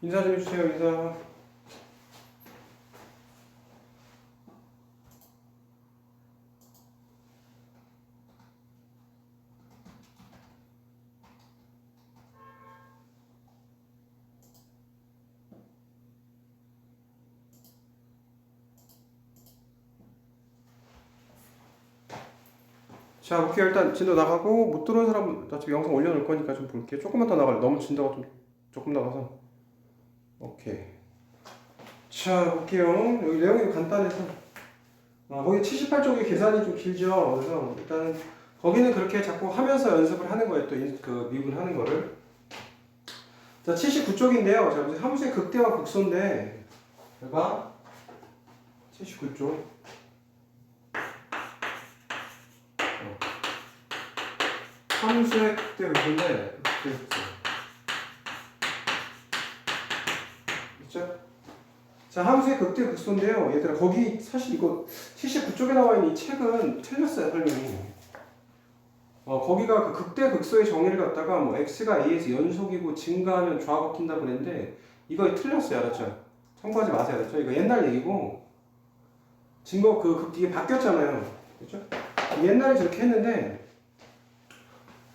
인사 좀 해주세요, 인사. 자, 오케이 일단 진도 나가고 못 들어온 사람은 어차피 영상 올려놓을 거니까 좀 볼게요. 조금만 더 나갈래. 너무 진도가 좀 조금 나가서. 오케이. 자, 볼게요. 여기 내용이 간단해서. 아, 거기 78쪽이 계산이 좀 길죠. 그래서 일단은 거기는 그렇게 자꾸 하면서 연습을 하는 거예요. 또 그 미분하는 거를. 자, 79쪽인데요. 자, 이제 함수의 극대와 극소인데, 제가 79쪽. 함수의 극대 극소인데, 극대 극소. 그렇죠? 자, 함수의 극대 극소인데요. 얘들아, 거기 사실 이거 79쪽에 나와 있는 이 책은 틀렸어요, 설명이. 어, 거기가 그 극대 극소의 정의를 갖다가 뭐 x가 a에서 연속이고 증가하면 좌가 낀다고 그랬는데 이거 틀렸어요, 알았죠? 참고하지 마세요, 알았죠? 이거 옛날 얘기고 증거 그 극- 이게 바뀌었잖아요, 그렇죠? 옛날에 저렇게 했는데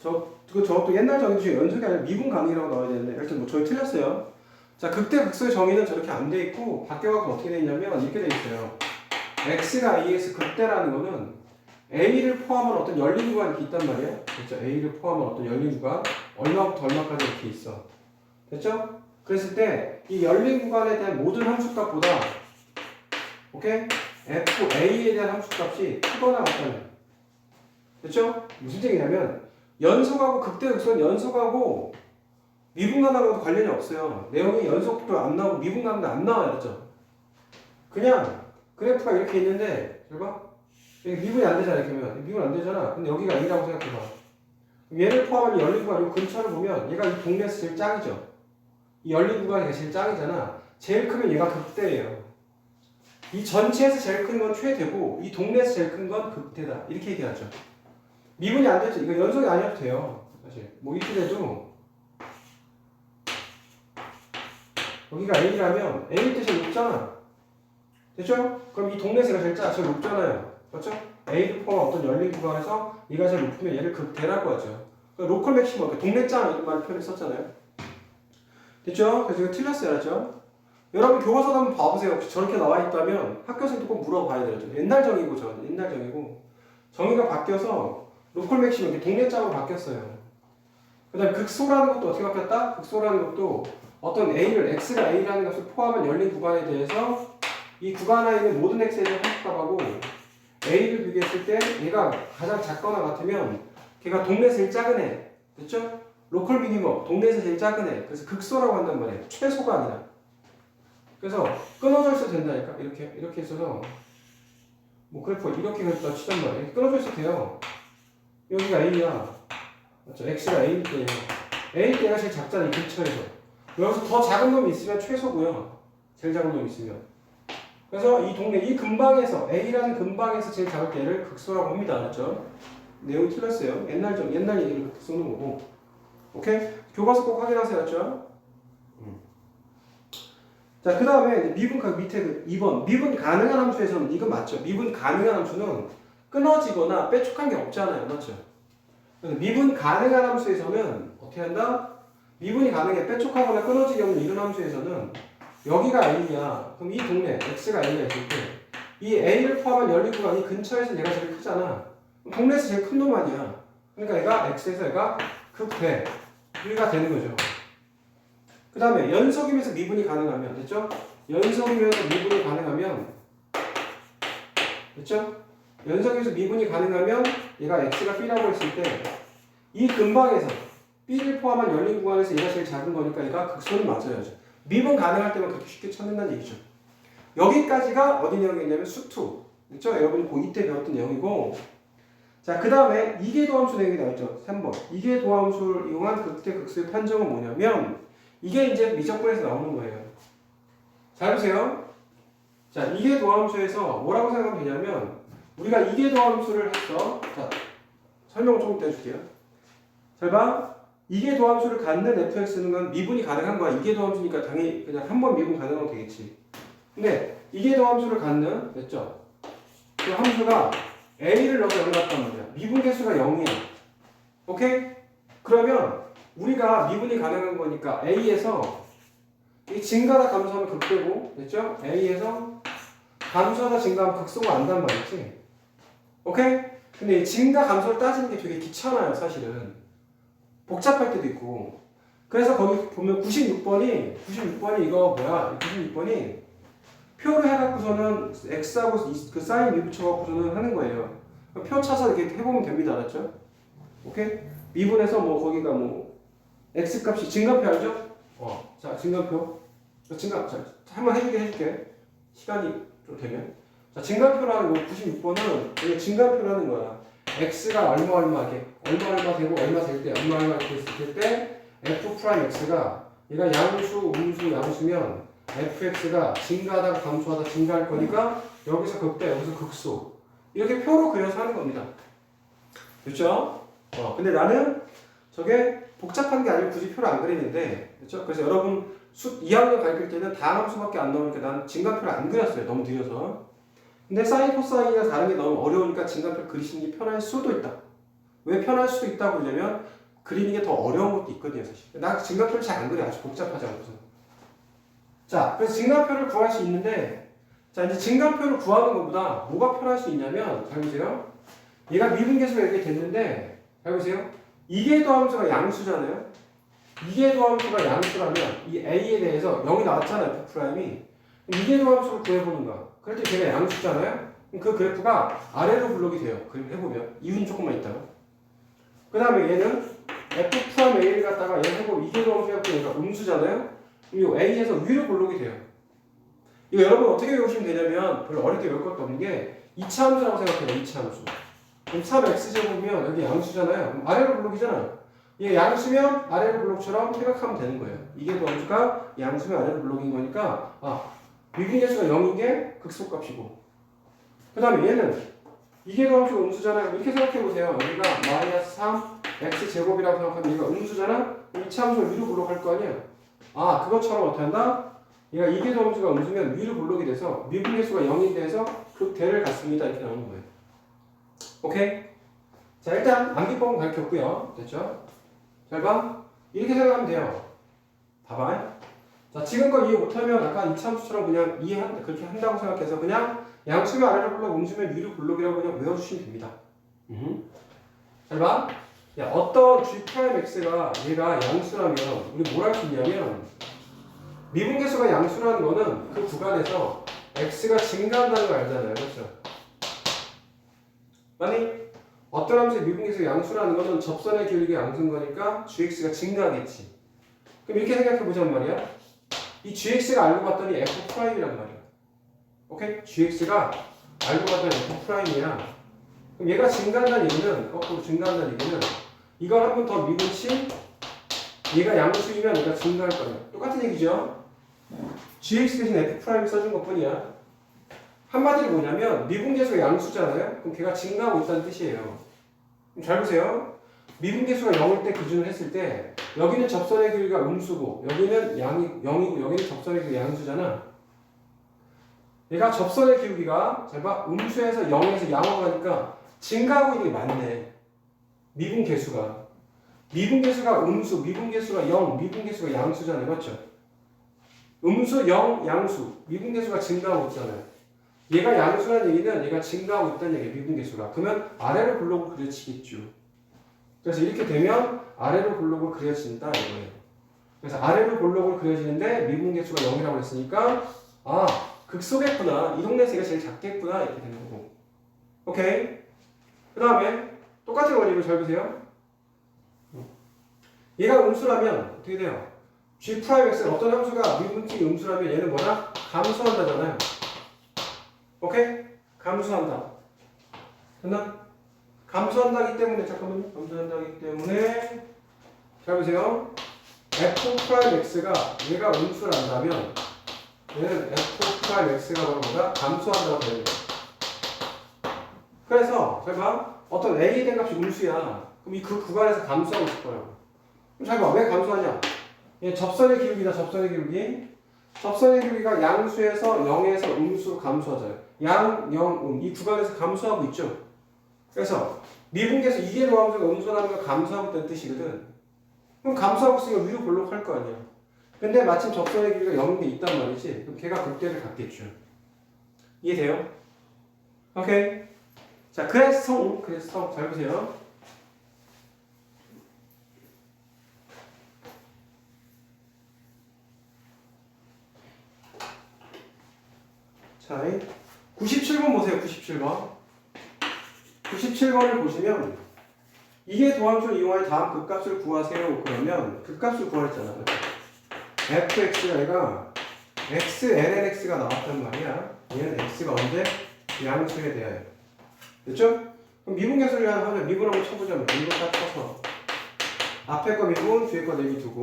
저 그 저것도 옛날 정의 중에 연속이 아니라 미분 가능이라고 나와야 되는데 일단 뭐 저희 틀렸어요. 자, 극대 극소의 정의는 저렇게 안 돼 있고 바뀌어갖고 어떻게 돼 있냐면 이렇게 돼 있어요. x가 a에서 극대라는 거는 a를 포함한 어떤 열린 구간이 이렇게 있단 말이에요. 그렇죠? a를 포함한 어떤 열린 구간 얼마부터 얼마까지 이렇게 있어. 됐죠? 그랬을 때 이 열린 구간에 대한 모든 함수값보다 오케이? f a에 대한 함수값이 크거나 같다면 됐죠? 무슨 얘기냐면 연속하고 극대극소는 연속하고 미분간하고도 관련이 없어요. 내용이 연속도 안 나오고 미분간도 안 나와요. 그렇죠? 그냥 그래프가 이렇게 있는데 잘 봐. 미분이 안 되잖아 이렇게 하면 미분 안 되잖아. 근데 여기가 A라고 생각해봐. 얘를 포함한 이 열린 구간 이 근처를 보면 얘가 이 동네에서 제일 짱이죠. 이 열린 구간이 제일 짱이잖아. 제일 크면 얘가 극대예요. 이 전체에서 제일 큰 건 최대고 이 동네에서 제일 큰 건 극대다. 이렇게 얘기하죠. 미분이 안 되죠. 이거 연속이 아니어도 돼요. 사실 뭐 이렇게 돼도 여기가 A라면 A 뜻이 높잖아. 됐죠? 그럼 이 동네에서가 제일 짜, 제일 높잖아요. 그렇죠? A를 포함한 어떤 열린 구간에서 얘가 제일 높으면 얘를 극대라고 하죠. 그러니까 로컬 맥시멈, 그러니까 동네 짱 이런 말 표현을 썼잖아요. 됐죠? 그래서 이거 틀렸어요, 알죠? 여러분 교과서도 한번 봐보세요. 혹시 저렇게 나와 있다면 학교생도 꼭 물어봐야 돼요. 옛날 정이고 저 옛날 정이고 정의가 바뀌어서 로컬 맥시멈, 동네 짱으로 바뀌었어요. 그 다음 극소라는 것도 어떻게 바뀌었다? 극소라는 것도 어떤 a를 x가 a라는 것을 포함한 열린 구간에 대해서 이 구간 안에 있는 모든 x에 대한 함수값하고 a를 비교했을 때 얘가 가장 작거나 같으면 걔가 동네에서 제일 작은 애 됐죠? 로컬 미니멈 동네에서 제일 작은 애 그래서 극소라고 한단 말이에요. 최소가 아니라. 그래서 끊어져 있어도 된다니까. 이렇게 이렇게 있어서 뭐 그래프 이렇게 그렸다 치단 말이에요. 끊어져 있어도 돼요. 여기가 a야. 맞죠? x가 a일 때예요. A일 때가 제일 작잖아요 이 근처에서 여기서 더 작은 놈이 있으면 최소고요 제일 작은 놈이 있으면 그래서 이 동네 이 근방에서 A라는 근방에서 제일 작을 때를 극소라고 합니다. 알았죠? 내용이 틀렸어요. 옛날 좀 옛날 얘기를 그렇게 쓰는 거고. 오케이? 교과서 꼭 확인하세요. 알았죠? 음. 자, 그 다음에 미분 가 밑에 그 2번 미분 가능한 함수에서는 이건 맞죠? 미분 가능한 함수는 끊어지거나 빼촉한 게 없잖아요. 맞죠? 미분 가능한 함수에서는 어떻게 한다? 미분이 가능해 빼촉하거나 끊어지기 없는 이런 함수에서는 여기가 A야. 그럼 이 동네 X가 A가 있을 때 이 A를 포함한 열린 구간이 근처에서 얘가 제일 크잖아. 그럼 동네에서 제일 큰 놈 아니야. 그러니까 얘가 X에서 얘가 극대 1가 되는 거죠. 그 다음에 연속이면서 미분이 가능하면 됐죠? 연속이면서 미분이 가능하면 됐죠? 연속이면서 미분이 가능하면 얘가 X가 B라고 했을 때 이 근방에서 B를 포함한 열린 구간에서 얘가 제일 작은 거니까 얘가 극소는 맞아야죠. 미분 가능할 때만 그렇게 쉽게 찾는다는 얘기죠. 여기까지가 어디 내용이냐면 수투. 그렇죠? 여러분이 고2 때 배웠던 내용이고 자, 그 다음에 이계 도함수 내용이 나왔죠. 3번. 이계 도함수를 이용한 극대 극소의 판정은 뭐냐면 이게 이제 미적분에서 나오는 거예요. 잘 보세요. 자, 이계 도함수에서 뭐라고 생각하면 되냐면 우리가 이계 도함수를 했어. 자, 설명을 조금 더 해줄게요. 잘 봐. 이계 도함수를 갖는 fx는 미분이 가능한 거야. 이계 도함수니까 당연히 그냥 한 번 미분 가능하면 되겠지. 근데 이계 도함수를 갖는 됐죠? 그 함수가 a를 넣어서 0 같단 말이야. 미분 개수가 0이야. 오케이? 그러면 우리가 미분이 가능한 거니까 a에서 이 증가다 감소하면 극되고 됐죠? a에서 감소하다 증가하면 극소가 안단 말이지. 오케이? 근데 이 증가 감소를 따지는 게 되게 귀찮아요, 사실은. 복잡할 때도 있고. 그래서 거기 보면 96번이 96번이 이거 뭐야? 96번이 표를 해갖고서는 x하고 이- 그 사인 미 붙여갖고서는 하는 거예요. 표 차서 이렇게 해보면 됩니다, 알았죠? 오케이? 미분해서 뭐 거기가 뭐 x 값이 증가표 알죠? 어, 자 증가표. 자, 증가, 자 한번 해주게 해줄게. 시간이 좀 되면. 자 증가표라는 거 96번은 이게 증가표라는 거야. X가 얼마 얼마게 얼마 얼마 되고 얼마 될 때 얼마 얼마 됐을 때 f 프라임 x가 얘가 양수, 음수, 양수면 fx가 증가하다가 감소하다 증가할 거니까 여기서 극대 여기서 극소 이렇게 표로 그려서 하는 겁니다. 그렇죠? 어, 근데 나는 저게 복잡한 게 아니고 굳이 표를 안 그리는데 그렇죠? 그래서 여러분 수 2학년 가르칠 때는 다함수밖에 안 나오니까 난 증가표를 안 그렸어요. 너무 느려서. 근데 사인 코사인이나 다른 게 너무 어려우니까 증가표 그리시는 게 편할 수도 있다. 왜 편할 수도 있다고 그러냐면 그리는 게 더 어려운 것도 있거든요, 사실. 나 증가표를 잘 안 그려. 아주 복잡하지 않고서. 자, 그래서 증가표를 구할 수 있는데 자, 이제 증가표를 구하는 것보다 뭐가 편할 수 있냐면 잘 보세요. 얘가 미분계수가 이렇게 됐는데 잘 보세요. 이계 도함수가 양수잖아요. 이계 도함수가 양수라면 이 a에 대해서 0이 나왔잖아요. 프라임이. 이계 도함수를 구해보는 거야. 때 걔가 양수잖아요. 그 그래프가 아래로 블록이 돼요. 그림 해보면 이윤 조금만 있다가. 그 다음에 얘는 f 프라임 a를 갖다가 얘 해보면 이계 도함수 해보니까 음수잖아요. 이 a에서 위로 블록이 돼요. 이거 여러분 어떻게 외우시면 되냐면 별로 어렵게 외울 것도 없는 게 2차 함수라고 생각해요. 2차 함수. 그럼 3x제곱이면 여기 양수잖아요. 그럼 아래로 블록이잖아요. 이게 양수면 아래로 블록처럼 생각하면 되는 거예요. 이게 뭐니까 양수면 아래로 블록인 거니까 아 미분계수가 0인 게 극소값이고 그 다음에 얘는 도함수가 음수잖아요. 이렇게 생각해 보세요. 여기가 마이너스 3 x제곱이라고 생각하면 얘가 음수잖아? 2차 함수 위로 블록할 거 아니야. 아 그것처럼 어떻게 한다? 얘가 이계 도 함수가 음수면 위로 블록이 돼서 미분계수가 0이 돼서 극대를 갖습니다. 이렇게 나오는 거예요. 오케이? 자, 일단 암기법은 가르쳤고요. 됐죠? 잘 봐. 이렇게 생각하면 돼요. 봐봐. 자, 지금껏 이해 못하면 아까 이참수처럼 그냥 이해한 그렇게 한다고 생각해서 그냥 양수면 아래로 블록, 음수면 위로 블록이라고 그냥 외워주시면 됩니다. 음. 잘 봐. 야, 어떤 g 프라임 x가 얘가 양수라면 우리 뭘 할 수 있냐면 미분계수가 양수라는 거는 그 구간에서 x가 증가한다는 걸 알잖아요. 그렇죠? 만약 어떤 함수의 미분계수 양수라는 거는 접선의 기울기가 양수인 거니까 gx가 증가하겠지. 그럼 이렇게 생각해 보자는 말이야. 이 gx가 알고 봤더니 f 프라임이란 말이야. 오케이? gx가 알고 봤더니 f 프라임이야. 그럼 얘가 증가한다는 얘기는 거꾸로 증가한다는 얘기는 이걸 한 번 더 미분치 얘가 양수이면 얘가 증가할 거야. 똑같은 얘기죠. gx 대신 f 프라임 써준 것뿐이야. 한마디로 뭐냐면 미분계수가 양수잖아요. 그럼 걔가 증가하고 있다는 뜻이에요. 잘 보세요. 미분계수가 0일 때 기준을 했을 때 여기는 접선의 길이가 음수고 여기는 양이 0이고 여기는 접선의 길이가 양수잖아. 얘가 접선의 기울기가 잘 봐. 음수에서 0에서 양으로 가니까 증가하고 있는 게 맞네. 미분계수가. 미분계수가 음수, 미분계수가 0, 미분계수가 양수잖아요. 맞죠? 음수 0, 양수. 미분계수가 증가하고 있잖아요. 얘가 양수라는 얘기는 얘가 증가하고 있다는 얘기예요. 미분계수가. 그러면 아래로 블록을 그려지겠죠. 그래서 이렇게 되면 아래로 블록을 그려진다 이거예요. 그래서 아래로 블록을 그려지는데 미분계수가 0이라고 했으니까 아 극소겠구나. 이 동네에서 얘가 제일 작겠구나 이렇게 되는 거고. 오케이. 그 다음에 똑같은 원리로 잘 보세요. 얘가 음수라면 어떻게 돼요? g 프라임 x는 어떤 함수가 미분치 음수라면 얘는 뭐나 감소한다잖아요. 오케이? 감소한다. 됐나? 감소한다기 때문에 잠깐만요. 감소한다기 때문에 잘 보세요. f 프라임 x가 얘가 음수란다면 얘는 f 프라임 x가 바로 뭐다? 감소한다고 되는 거야. 그래서 잘 봐. 어떤 a에 대한 값이 음수야. 그럼 이 그 구간에서 감소하고 있을 거라고. 그럼 잘 봐. 왜 감소하냐? 얘 접선의 기울기다, 접선의 기울기. 접선의 기울기가 양수에서 0에서 음수로 감소하잖아요. 양, 영, 음. 이 구간에서 감소하고 있죠. 그래서 미분계에서 이게 로함수가 음수라는 걸 감소하고 있다는 뜻이거든. 그럼 감소하고 있으니까 위로 볼록할 거 아니야. 근데 마침 접선의 길이가 0인 게 있단 말이지. 그럼 걔가 극대를 갖겠죠. 이해돼요? 오케이. 자, 그래서, 그래서, 잘 보세요. 자, 97번 보세요, 97번. 97번을 보시면, 이게 도함수를 이용하여 다음 극값을 구하세요. 그러면 극값을 구하랬잖아. fx가 x, lnx가 나왔단 말이야. 얘는 x가 언제? 양수에 대하여. 됐죠? 그럼 미분계수를 하면 미분 한번 쳐보자면 미분 딱 쳐서 앞에 거 미분, 뒤에 거 내비 두고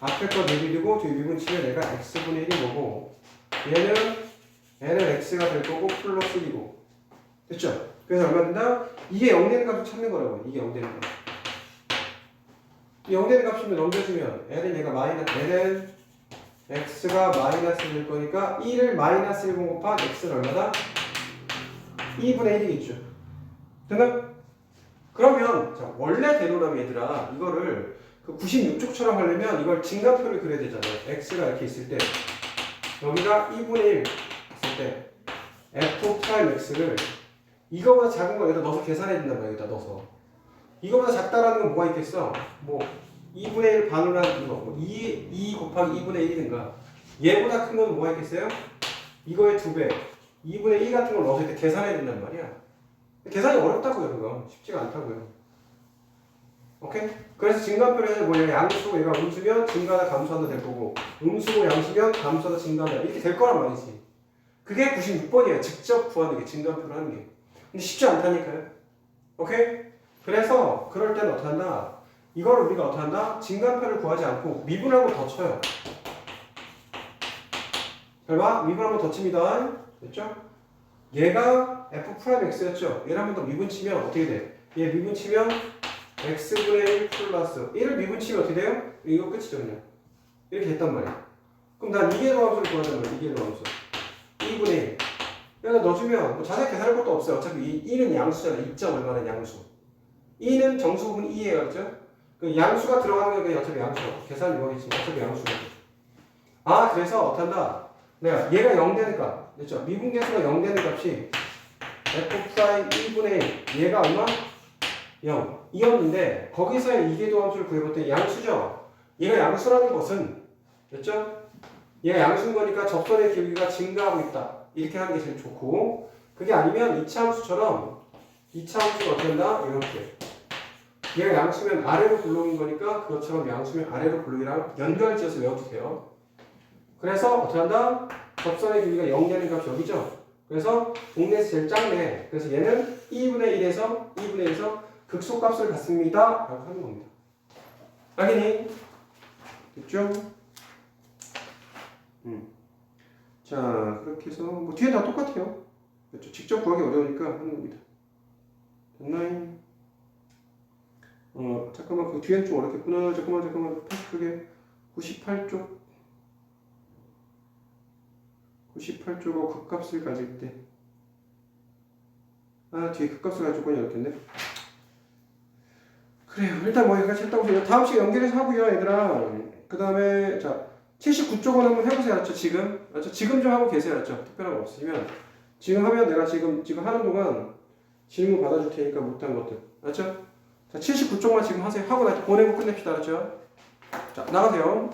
앞에 거 내비 두고 뒤에 미분 치면 내가 x분의 1이 뭐고 얘는 n은 x가 될 거고 플러스 1이고 됐죠? 그래서 얼마 된다? 이게 0 되는 값을 찾는 거라고 이게 0 되는 값. 0 되는 값이면 넘겨주면 n은 얘가 마이너스 n은 x가 마이너스 될 거니까 1을 마이너스 1 곱한 x는 얼마다? 2분의 1이겠죠. 됐나? 그러면 자, 원래대로라면 얘들아 이거를 그 96쪽처럼 하려면 이걸 증가표를 그려야 되잖아요. x가 이렇게 있을 때 여기가 2분의 1 있을 때 f 프라임 x를 이거보다 작은 거 여기다 넣어서 계산해야 된단 말이야. 여기다 넣어서 이거보다 작다라는 건 뭐가 있겠어? 뭐 2분의 1 반을 한 이거 뭐 2, 2 곱하기 2분의 1이든가 얘보다 큰 건 뭐가 있겠어요? 이거의 두 배. 2분의 1 같은 걸 넣어서 이렇게 계산해야 된단 말이야. 계산이 어렵다고요, 그거. 쉽지가 않다고요. 오케이? 그래서 증가표에는 뭐냐, 양수고 얘가 음수면 증가나 감소하다 될 거고, 음수고 양수면 감소하다 증가다 이렇게 될 거란 말이지. 그게 96번이에요. 직접 구하는 게 증가표를 하는 게. 근데 쉽지 않다니까요. 오케이? 그래서 그럴 때는 어떻게 한다? 이걸 우리가 어떻게 한다? 증가표를 구하지 않고 미분하고 더 쳐요. 잘 봐. 미분 한번 더 칩니다. 됐죠? 얘가 f 프라임 x였죠? 얘를 한 번 더 미분 치면 어떻게 돼? 얘 미분 치면 x분의 1 플러스 1을 미분 치면 어떻게 돼요? 이거 끝이죠 그냥 이렇게 됐단 말이야 그럼 난 이계로 함수를 구하자는 거야 이계로 함수 2분의 1 여기다 넣어주면 뭐 자세히 계산할 것도 없어요. 어차피 이 1은 양수잖아 2점 얼마나 양수. 2는 정수 부분 2예요. 그렇죠? 그 양수가 들어가는 게 어차피 양수 계산 이거겠지만 어차피 양수거든 아 그래서 한다? 내가 얘가 0 되는 값 됐죠? 미분계수가 0 되는 값이 f 프라임 1분의 1 얘가 얼마? 0 이었는데 거기서의 이계도 함수를 때 양수죠? 얘가 양수라는 것은 됐죠? 얘가 양수인 거니까 접선의 기울기가 증가하고 있다 이렇게 하는 게 제일 좋고 그게 아니면 2차 함수처럼 2차 함수가 한다? 이렇게 얘가 양수면 아래로 굴러오는 거니까 그것처럼 양수면 아래로 굴러기랑 연결지어서 외워주세요 그래서 어떻게 한다? 접선의 길이가 0 되는 값이 여기죠. 그래서 동네에서 제일 작네. 그래서 얘는 2분의 1에서 2분의 1에서 극소값을 갖습니다. 라고 하는 겁니다. 확인이? 됐죠? 음. 자, 그렇게 해서 뭐 뒤에 다 똑같아요. 그렇죠? 직접 구하기 어려우니까 하는 겁니다. 됐나요? 어, 잠깐만 그 뒤엔 좀 어렵겠구나. 잠깐만 잠깐만 그게 98쪽 98쪽으로 극값을 가질 때. 아, 뒤에 극값을 가질 조건이 어렵겠네. 그래요. 일단 뭐 여기까지 했다고 해요. 다음 시간 연결해서 하고요, 얘들아. 그 다음에, 자, 79쪽은 한번 해보세요. 알았죠? 지금. 알았죠? 지금 좀 하고 계세요. 알았죠? 특별한 거 없으시면. 지금 하면 내가 지금, 지금 하는 동안 질문 받아줄 테니까 못한 것들. 알았죠? 자, 79쪽만 지금 하세요. 하고 나 보내고 끝냅시다. 알았죠? 자, 나가세요.